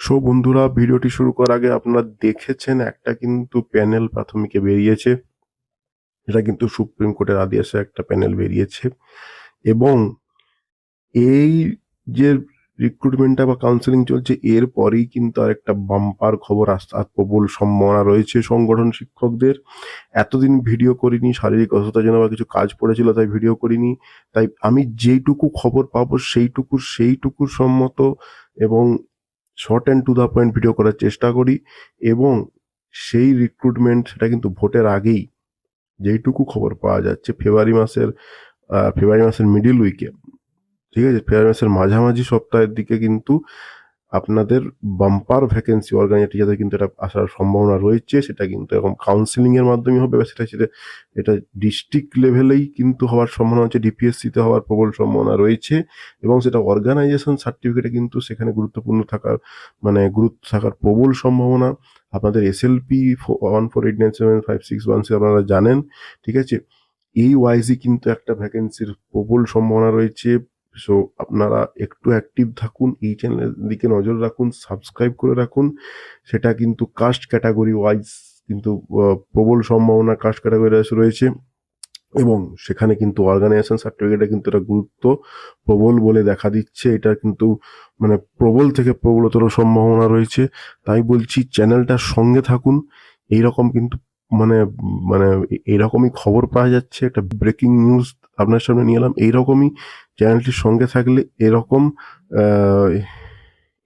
So বন্ধুরা, ভিডিওটি শুরু করার আগে আপনারা দেখেছেন একটা কিন্তু প্যানেল প্রাথমিকে বেরিয়েছে। এটা কিন্তু সুপ্রিম কোর্টের আদেশে একটা প্যানেল বেরিয়েছে। এবং এই যে রিক্রুটমেন্টটা বা কাউন্সেলিং চলছে, এর পরেই কিন্তু আর একটা বাম্পার খবর আসার প্রবল সম্ভাবনা রয়েছে সংগঠন শিক্ষকদের। এতদিন ভিডিও করিনি, শারীরিক অসুস্থতার জন্য বা কিছু কাজ পড়েছিল, তাই ভিডিও করিনি। তাই আমি যেইটুকু খবর পাবো, সেইটুকু সেইটুকু সম্মত এবং short and to the point video করার চেষ্টা করি এবং সেই রিক্রুটমেন্ট সেটা কিন্তু ভোটের আগেই যেইটুকু খবর পাওয়া যাচ্ছে ফেব্রুয়ারি মাসের ফেব্রুয়ারি মাসের মিডিল উইকে ঠিক আছে? ফেব্রুয়ারি মাসের মাঝামাঝি সপ্তাহের দিকে কিন্তু আপনাদের বাম্পার ভ্যাকেন্সি অর্গানাইজেটি যাতে কিন্তু এটা আসার সম্ভাবনা রয়েছে, সেটা কিন্তু এরকম কাউন্সিলিং এর মাধ্যমে হবে সেটা সেটা, এটা ডিস্ট্রিক্ট লেভেলেই কিন্তু হওয়ার সম্ভাবনা হচ্ছে ডিপিএসসিতে হওয়ার প্রবল সম্ভাবনা রয়েছে এবং সেটা অর্গানাইজেশন সার্টিফিকেটে কিন্তু সেখানে গুরুত্বপূর্ণ থাকার মানে গুরুত্ব থাকার প্রবল সম্ভাবনা। আপনাদের SLP one four eight nine seven five six one আপনারা জানেন, ঠিক আছে? এই ওয়াইজই কিন্তু একটা ভ্যাকেন্সির প্রবল সম্ভাবনা রয়েছে। সো আপনারা একটু অ্যাক্টিভ থাকুন, এই চ্যানেলের দিকে নজর রাখুন সাবস্ক্রাইব করে রাখুন। সেটা কিন্তু কাস্ট ক্যাটাগরি ওয়াইজ কিন্তু প্রবল সম্ভাবনা কাস্ট ক্যাটাগরি রয়েছে। এবং সেখানে কিন্তু অর্গানাইজেশন সার্টিফিকেটে কিন্তু এটা গুরুত্ব প্রবল বলে দেখা দিচ্ছে। এটা কিন্তু মানে প্রবল থেকে প্রবলতর সম্ভাবনা রয়েছে। তাই বলছি চ্যানেলটার সঙ্গে থাকুন। এই রকম কিন্তু মানে মানে এইরকমই খবর পাওয়া যাচ্ছে। একটা ব্রেকিং নিউজ আপনার সামনে নিয়ে এলাম। এইরকমই চ্যানেলটির সঙ্গে থাকলে এরকম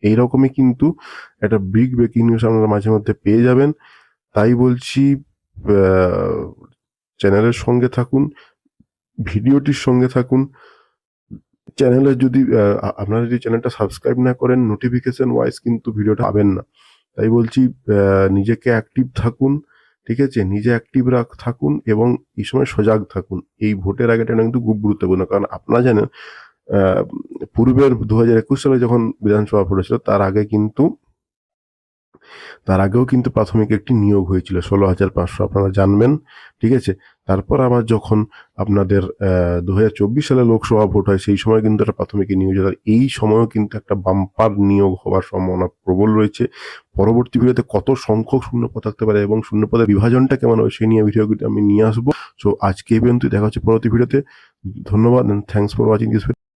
এইরকমই কিন্তু একটা বিগ ব্রেকিং নিউজ আপনারা মাঝে মধ্যে পেয়ে যাবেন। তাই বলছি চ্যানেলের সঙ্গে থাকুন, ভিডিওটির সঙ্গে থাকুন। চ্যানেলের যদি আপনারা যদি চ্যানেলটা সাবস্ক্রাইব না করেন নোটিফিকেশন ওয়াইজ কিন্তু ভিডিওটা পাবেন না। তাই বলছি নিজেকে অ্যাক্টিভ থাকুন। ঠিক আছে? নিজে অ্যাক্টিভ রাখ, থাকুন এবং এই সময় সজাগ থাকুন। এই ভোটের আগেটা কিন্তু খুব গুরুত্বপূর্ণ। কারণ আপনারা জানেন পূর্বের দু হাজার একুশ সালে যখন বিধানসভা ভোট তার আগে কিন্তু তার আগেও কিন্তু প্রাথমিক একটি নিয়োগ হয়েছিল, ষোলো হাজার পাঁচশো, আপনারা জানবেন, ঠিক আছে? তারপর আবার যখন আপনাদের দু হাজার চব্বিশ সালে লোকসভা ভোট হয়, সেই সময় কিন্তু একটা প্রাথমিক নিয়োগ হয় এই সময়ও কিন্তু একটা বাম্পার নিয়োগ হওয়ার সম্ভাবনা প্রবল রয়েছে। পরবর্তী ভিডিওতে কত সংখ্যক শূন্যপদ থাকতে পারে এবং শূন্যপদের বিভাজনটা কেমন হবে সেই নিয়ে ভিডিওগুলি আমি নিয়ে আসব। সো আজকে এই পর্যন্ত দেখা হচ্ছে পরবর্তী ভিডিওতে। ধন্যবাদ থ্যাংকস ফর ওয়াচিং দিস